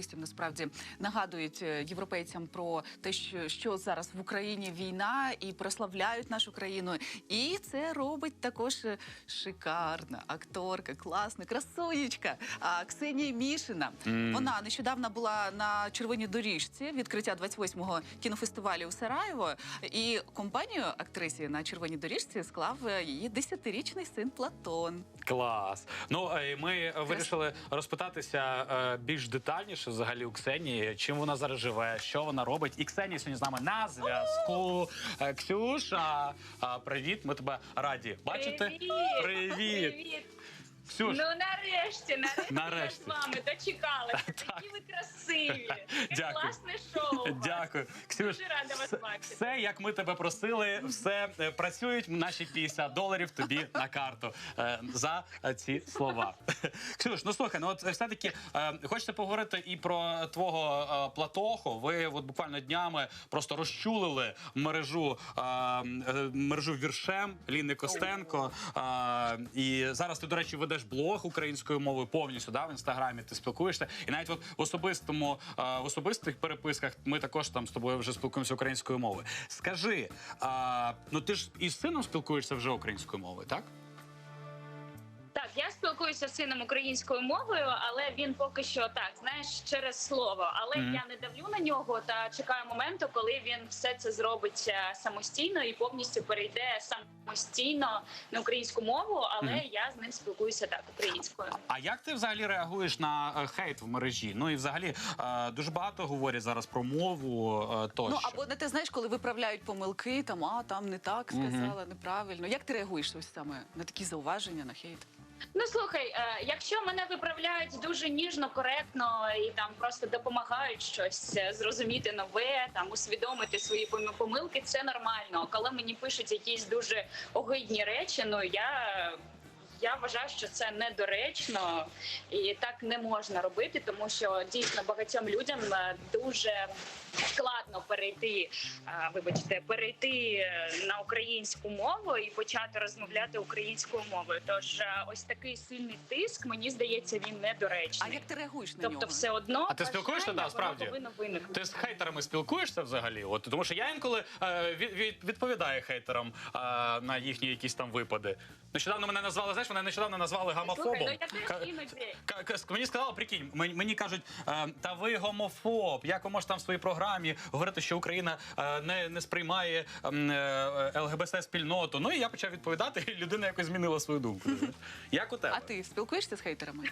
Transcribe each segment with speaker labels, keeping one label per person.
Speaker 1: артистів насправді нагадують е, європейцям про те, що, що зараз в Україні війна, і прославляють нашу країну. І це робить також е, шикарна акторка, класна, красунечка а, Ксенія Мішина. Вона нещодавно була на червоній доріжці відкриття 28-го кінофестивалю у Сараєво. І компанію актрисі на червоній доріжці склав е, її десятирічний син Платон.
Speaker 2: Клас. Ну ми вирішили розпитатися більш детальніше взагалі у Ксенії, чим вона зараз живе, що вона робить. І Ксенія сьогодні з нами на зв'язку. Е, Ксюша, а, привіт, ми тебе раді бачити.
Speaker 3: Привіт!
Speaker 2: Привіт. Ксюш,
Speaker 3: Ну нарешті, нарешті,
Speaker 2: Нарешті.
Speaker 3: я з вами дочекалася. Такі ви красиві.
Speaker 2: Дякую.
Speaker 3: класне шоу. у вас.
Speaker 2: Дякую. Ксюш,
Speaker 3: Дуже рада вас
Speaker 2: все-
Speaker 3: бачити.
Speaker 2: Все, як ми тебе просили, все е, працюють наші 50 доларів тобі на карту е, за е, ці слова. Ксюш, ну слухай, ну от е, все-таки е, хочеться поговорити і про твого е, платоху. Ви от буквально днями просто розчулили мережу е, е, мережу віршем Ліни Костенко. Е, і зараз ти, до речі, ведеш блог українською мовою повністю да, в інстаграмі. Ти спілкуєшся, і навіть от в особистому е, в особистих переписках ми також там з тобою вже спілкуємося українською мовою. Скажи, а, ну ти ж із сином спілкуєшся вже українською мовою, так?
Speaker 3: Спілкуюся з сином українською мовою, але він поки що так, знаєш, через слово. Але
Speaker 2: Мгм.
Speaker 3: я не давлю на нього та чекаю моменту, коли він все це зробить е, самостійно і повністю перейде самостійно на українську мову. Але
Speaker 2: Мгм.
Speaker 3: я з ним спілкуюся так українською.
Speaker 2: А як ти взагалі реагуєш на е, хейт в мережі? Ну і взагалі е, дуже багато говорять зараз про мову е, тощо.
Speaker 1: Ну або не ти знаєш, коли виправляють помилки, там а там не так сказала, неправильно. Як ти реагуєш ось саме на такі зауваження, на хейт?
Speaker 3: Ну слухай, е, якщо мене виправляють дуже ніжно, коректно і там просто допомагають щось е, зрозуміти нове, там усвідомити свої пом- помилки, це нормально. Коли мені пишуть якісь дуже огидні речі, ну я. Я вважаю, що це недоречно і так не можна робити, тому що дійсно багатьом людям е, дуже складно перейти, е, вибачте, перейти е, на українську мову і почати розмовляти українською мовою. Тож е, ось такий сильний тиск, мені здається, він
Speaker 1: А як ти реагуєш на
Speaker 3: Тобто,
Speaker 1: нього?
Speaker 3: все одно
Speaker 2: А ти спілкуєшся, да, справді? Ти з хейтерами спілкуєшся взагалі? От тому що я інколи е, від, від, відповідаю хейтерам е, на їхні якісь там випади. Нещодавно мене назвали, знаєш, мене нещодавно назвали гомофобом.
Speaker 3: Слухай, ну я теж
Speaker 2: Мені сказали, прикинь, мені, мені кажуть, та ви гомофоб. Як ви можете там в своїй програмі говорити, що Україна е, не, не сприймає ем, е, ЛГБТ спільноту? Ну і я почав відповідати, і людина якось змінила свою думку. Як у тебе?
Speaker 1: А ти спілкуєшся з хейтерами?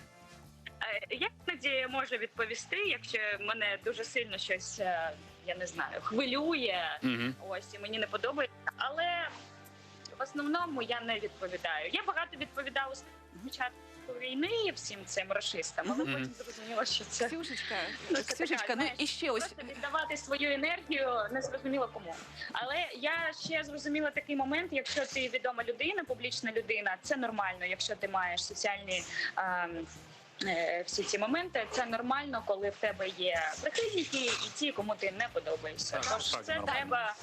Speaker 3: Е, Я іноді можу відповісти, якщо мене дуже сильно щось, е, я не знаю, хвилює.
Speaker 2: Мгм.
Speaker 3: Ось і мені не подобається. Але в основному я не відповідаю. Я багато відповідала спочатку війни всім цим расистам, але
Speaker 2: Мгм.
Speaker 3: потім зрозуміла, що це
Speaker 1: Ксюшечка,
Speaker 3: Ну, це
Speaker 1: Ксюшечка,
Speaker 3: така,
Speaker 1: ну
Speaker 3: знаєш,
Speaker 1: і ще ось
Speaker 3: просто віддавати свою енергію не зрозуміло кому. Але я ще зрозуміла такий момент: якщо ти відома людина, публічна людина, це нормально. Якщо ти маєш соціальні. ем, е, Всі ці моменти це нормально, коли в тебе є прихильники і ті, кому ти не подобаєшся. Тож це
Speaker 2: нормально.
Speaker 3: треба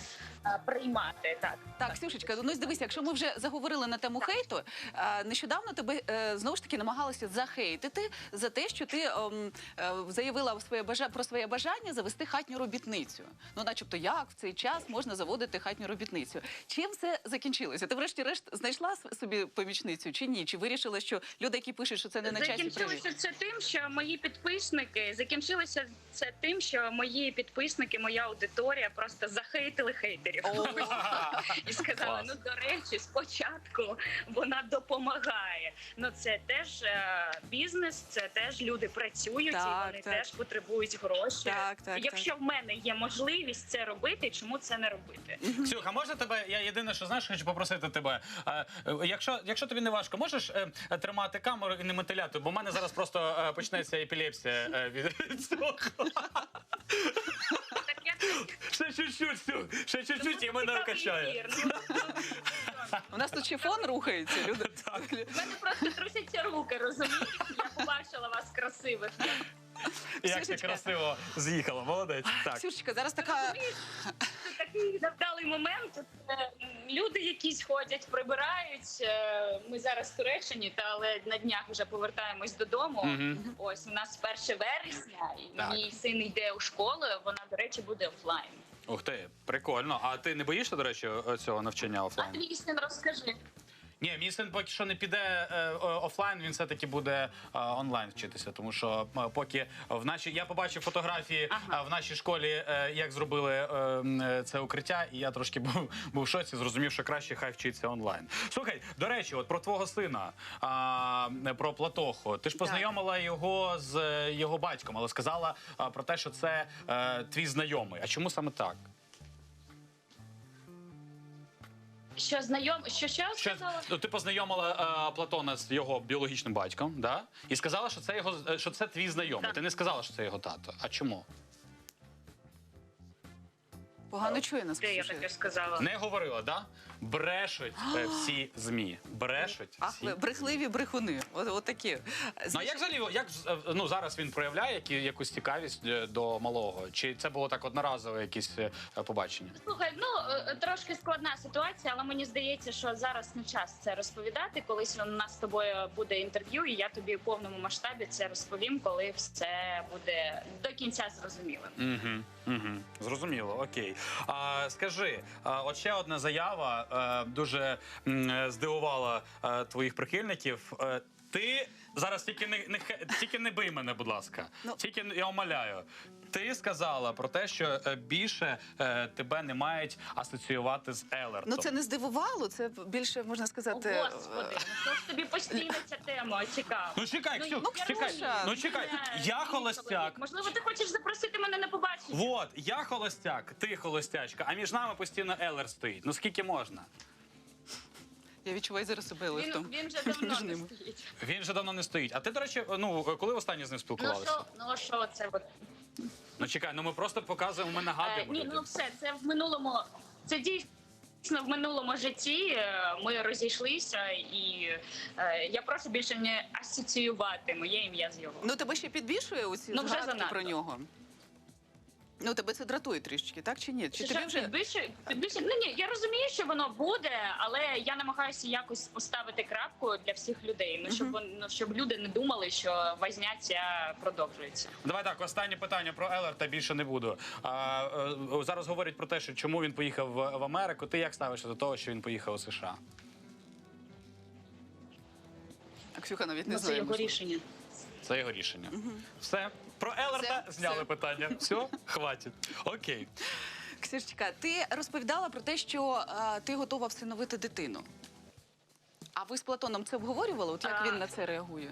Speaker 3: приймати так.
Speaker 1: Так, Ксюшечка, ну дивись, якщо ми вже заговорили на тему хейту, е, нещодавно тебе е, знову ж таки намагалися захейтити за те, що ти ем, е, заявила своє бажа... про своє бажання завести хатню робітницю. Ну, начебто, як в цей час можна заводити хатню робітницю? Чим це закінчилося? Ти врешті-решт знайшла собі помічницю чи ні? Чи вирішила, що люди, які пишуть, що це не на часі?
Speaker 3: Закінчилося це тим, що мої підписники закінчилося це тим, що мої підписники, моя аудиторія просто захейтили хейтерів. І сказали:
Speaker 2: Клас.
Speaker 3: ну до речі, спочатку вона допомагає. Ну це теж е, бізнес, це теж люди працюють і вони теж потребують гроші.
Speaker 1: Так, так,
Speaker 3: Якщо в мене є можливість це робити, чому це не робити?
Speaker 2: Ксюха, можна тебе? Я єдине, що знаєш, хочу попросити тебе. е, е, Якщо, якщо тобі не важко, можеш тримати камеру і не мотиляти, бо в мене зараз просто е, почнеться епілепсія е, від цього. Ще чуть-чуть, ще чуть-чуть і мене
Speaker 3: цікавий
Speaker 2: качає.
Speaker 3: ефір. Ну,
Speaker 1: У нас тут шифон рухається, люди.
Speaker 3: У мене просто трусяться руки, розумієш? Я побачила вас красивих.
Speaker 2: Як ти
Speaker 1: Ксюшечка.
Speaker 2: красиво з'їхала, молодець. Так.
Speaker 1: Ксюшечка, зараз така
Speaker 3: Розумієш, це такий невдалий момент. Тут, е, люди якісь ходять, прибирають. Е, Ми зараз в Туреччині, та але на днях вже повертаємось додому.
Speaker 2: Мгм.
Speaker 3: Ось у нас 1 вересня, і
Speaker 2: Так.
Speaker 3: мій син йде у школу. Вона, до речі, буде офлайн.
Speaker 2: Ух ти, прикольно. А ти не боїшся, до речі, цього навчання офлайн?
Speaker 3: твій розкажи.
Speaker 2: Ні, мій син поки що не піде е, е, офлайн, він все-таки буде е, онлайн вчитися. Тому що е, поки в нашій я побачив фотографії
Speaker 3: Ага.
Speaker 2: е, в нашій школі, е, як зробили е, е, це укриття, і я трошки був, був в шоці, зрозумів, що краще хай вчиться онлайн. Слухай, до речі, от про твого сина, а, про Платоху. Ти ж познайомила його з е, його батьком, але сказала а, про те, що це е, твій знайомий. А чому саме так?
Speaker 3: Що знайом, що Що, сказала?
Speaker 2: Що, ти познайомила е, Платона з його біологічним батьком, да? і сказала, що це його е, що це твій знайомий.
Speaker 3: Так.
Speaker 2: Ти не сказала, що це його тато. А чому?
Speaker 1: Погано чує нас.
Speaker 3: Де я таке сказала?
Speaker 2: Не говорила, да? Брешуть е, всі змі. Брешуть
Speaker 1: Ах,
Speaker 2: всі.
Speaker 1: ви брехливі брехуни. От, от такі.
Speaker 2: Ну а як взагалі як е, ну зараз він проявляє які, якусь цікавість е, до малого? Чи це було так одноразове якесь е, побачення?
Speaker 3: Слухай, ну е, трошки складна ситуація, але мені здається, що зараз не час це розповідати. Колись у нас з тобою буде інтерв'ю, і я тобі в повному масштабі це розповім, коли все буде до кінця зрозумілим.
Speaker 2: Угу, угу. Зрозуміло, окей. А, скажи, а, от ще одна заява е, дуже е, здивувала е, твоїх прихильників. Ти зараз тільки не, не хе- тільки не бий мене, будь ласка.
Speaker 1: Ну.
Speaker 2: Тільки не- я умоляю. Ти сказала про те, що більше е, тебе не мають асоціювати з Елертом.
Speaker 1: Ну це не здивувало, це більше можна
Speaker 3: О,
Speaker 1: сказати.
Speaker 3: Господи, ну що ж тобі постійно ця тема цікава?
Speaker 2: Ну чекай,
Speaker 3: Ну,
Speaker 2: Ксюх,
Speaker 3: я
Speaker 2: чекай. Ну чекай,
Speaker 3: Е,
Speaker 2: я холостяк.
Speaker 3: Можливо, ти хочеш запросити мене побачення?
Speaker 2: Вот, я холостяк, ти холостячка, а між нами постійно Елер стоїть. Ну скільки можна?
Speaker 1: Я відчуваю зараз себе
Speaker 3: Він,
Speaker 1: лифтом.
Speaker 3: він вже давно не
Speaker 1: ними.
Speaker 3: стоїть.
Speaker 2: Він же давно не стоїть. А ти, до речі, ну коли востаннє з ним
Speaker 3: Ну
Speaker 2: спілкувалися?
Speaker 3: що, ну що це от
Speaker 2: Ну чекай, ну ми просто показуємо, ми
Speaker 3: Е,
Speaker 2: нагадуємо.
Speaker 3: Ні,
Speaker 2: людям.
Speaker 3: ну все, це в минулому. Це дійсно в минулому житті. е, Ми розійшлися, і е, я прошу більше не асоціювати моє ім'я з його.
Speaker 1: Ну тебе ще підбільшує у ці
Speaker 3: Ну, вже
Speaker 1: згадки
Speaker 3: занадто.
Speaker 1: про нього. Ну тебе це дратує трішки, так чи ні? Чи
Speaker 3: Що,
Speaker 1: тобі вже
Speaker 3: більше, більше ну ні, я розумію, що воно буде, але я намагаюся якось поставити крапку для всіх людей. Ну щоб вон- ну, щоб люди не думали, що возня ця продовжується.
Speaker 2: Давай так, останнє питання про Елерта більше не буду. А, е, зараз говорять про те, що чому він поїхав в, в Америку. Ти як ставишся до того, що він поїхав у США?
Speaker 1: А Ксюха навіть не
Speaker 3: Ну, це
Speaker 1: знає.
Speaker 3: його
Speaker 1: можливо.
Speaker 3: рішення.
Speaker 2: Це його рішення. Все. Про Елерта
Speaker 1: Все,
Speaker 2: зняли
Speaker 1: все.
Speaker 2: питання. Все, хватить. Окей.
Speaker 1: Ксюшечка, ти розповідала про те, що е, ти готова всиновити дитину. А ви з Платоном це обговорювали? От як
Speaker 3: А.
Speaker 1: він на це реагує?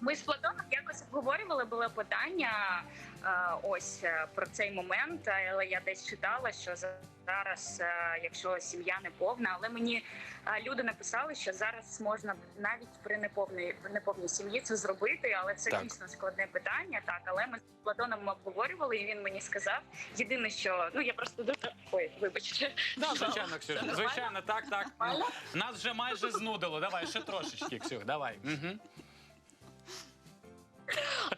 Speaker 3: Ми з Платоном якось обговорювали було питання е, ось е, про цей момент, але я десь читала, що за- зараз, е, якщо сім'я не повна, але мені е, люди написали, що зараз можна навіть при неповній неповній сім'ї це зробити, але це
Speaker 2: Так.
Speaker 3: дійсно складне питання. Так, але ми з Платоном обговорювали, і він мені сказав. Єдине, що ну я просто дуже ой, вибачте.
Speaker 2: Да, звичайно.
Speaker 3: Нормально?
Speaker 2: Звичайно, так, так.
Speaker 3: Нормально?
Speaker 2: Нас вже майже знудило. Давай, ще трошечки, Ксюх, давай. Угу.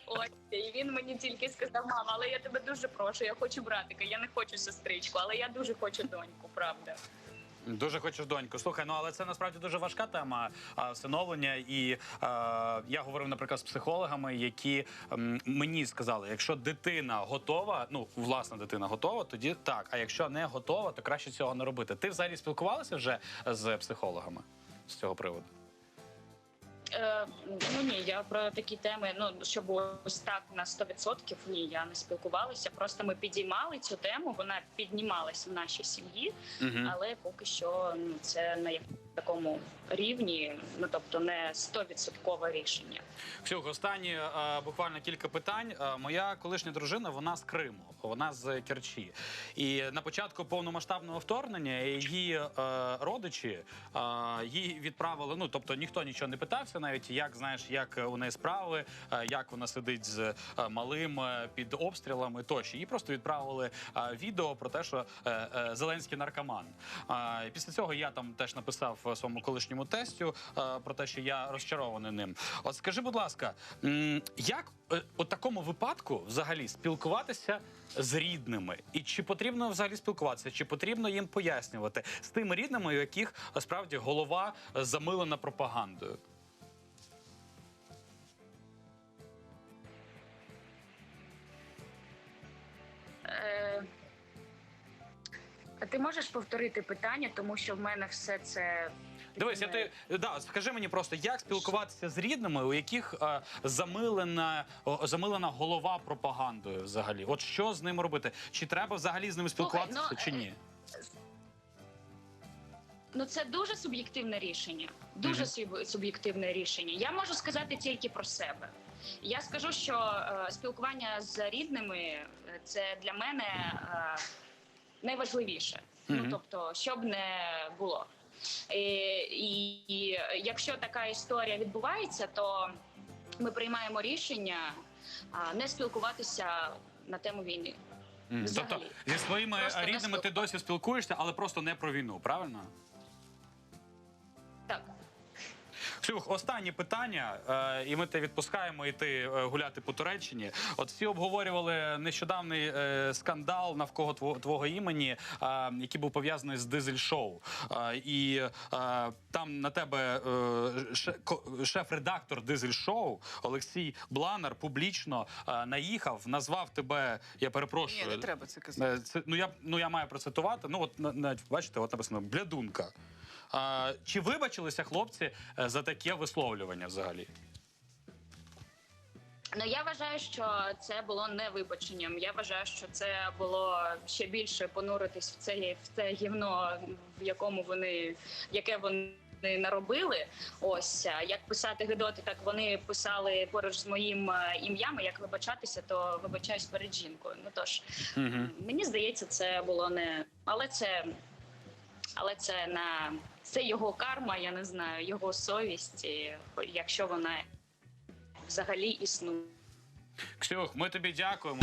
Speaker 3: Ось і він мені тільки сказав, мама, але я тебе дуже прошу, я хочу братика, я не хочу сестричку, але я дуже хочу доньку, правда.
Speaker 2: Дуже хочеш доньку. Слухай, ну але це насправді дуже важка тема всиновлення. І а, я говорив, наприклад, з психологами, які м, мені сказали, якщо дитина готова, ну власна дитина готова, тоді так. А якщо не готова, то краще цього не робити. Ти взагалі спілкувалася вже з психологами з цього приводу?
Speaker 3: Е, ну ні, я про такі теми, ну щоб ось так на 100% ні, я не спілкувалася. Просто ми підіймали цю тему, вона піднімалась в нашій сім'ї,
Speaker 2: Угу.
Speaker 3: але поки що ну, це на такому рівні, ну тобто не 100% рішення.
Speaker 2: Ксюх, останні е, буквально кілька питань. Е, моя колишня дружина, вона з Криму, вона з Керчі. І на початку повномасштабного вторгнення її е, родичі її відправили. Ну тобто ніхто нічого не питався, навіть як знаєш, як у неї справи, як вона сидить з малим під обстрілами. Тощо їй просто відправили відео про те, що Зеленський наркоман. Після цього я там теж написав своєму колишньому тестю е, про те, що я розчарований ним. От скажи, будь ласка, як е, у такому випадку взагалі спілкуватися з рідними? І чи потрібно взагалі спілкуватися? Чи потрібно їм пояснювати з тими рідними, у яких е, справді голова замилена пропагандою?
Speaker 3: А ти можеш повторити питання, тому що в мене все це.
Speaker 2: Дивись, я ти да, скажи мені просто, як спілкуватися з рідними, у яких е, замилена, о, замилена голова пропагандою взагалі? От що з ним робити? Чи треба взагалі з ними
Speaker 3: Слухай,
Speaker 2: спілкуватися,
Speaker 3: ну,
Speaker 2: чи ні?
Speaker 3: Ну це дуже суб'єктивне рішення. Дуже суб- суб'єктивне рішення. Я можу сказати тільки про себе. Я скажу, що е, спілкування з рідними е, це для мене е, найважливіше.
Speaker 2: Мгм.
Speaker 3: Ну тобто, щоб не було. І, і якщо така історія відбувається, то ми приймаємо рішення а, не спілкуватися на тему війни.
Speaker 2: Mm.
Speaker 3: Взагалі.
Speaker 2: Тобто зі своїми
Speaker 3: Просто
Speaker 2: рідними ти досі спілкуєшся, але просто не про війну, правильно? Ксюх, останнє питання, е, і ми тебе відпускаємо йти е, гуляти по Туреччині. От всі обговорювали нещодавний е, скандал навколо тво- твого імені, е, який був пов'язаний з дизель-шоу. Е, і е, там на тебе е, шеф-редактор дизель-шоу Олексій Бланер публічно е, наїхав, назвав тебе. Я перепрошую.
Speaker 1: Ні, не треба це казати.
Speaker 2: Е, Це, ну, я, ну, я маю процитувати. Ну, от навіть бачите, от написано блядунка. А, чи вибачилися хлопці е, за таке висловлювання взагалі?
Speaker 3: Ну я вважаю, що це було не вибаченням. Я вважаю, що це було ще більше понуритись в це в це гівно, в якому вони яке вони. Наробили ось як писати гидоти, так вони писали поруч з моїм е, ім'ям. Як вибачатися, то вибачаюсь перед жінкою. Ну тож
Speaker 2: Угу.
Speaker 3: мені здається, це було не але це, але це на це його карма. Я не знаю, його совість, якщо вона взагалі існує.
Speaker 2: Ксюх, ми тобі дякуємо.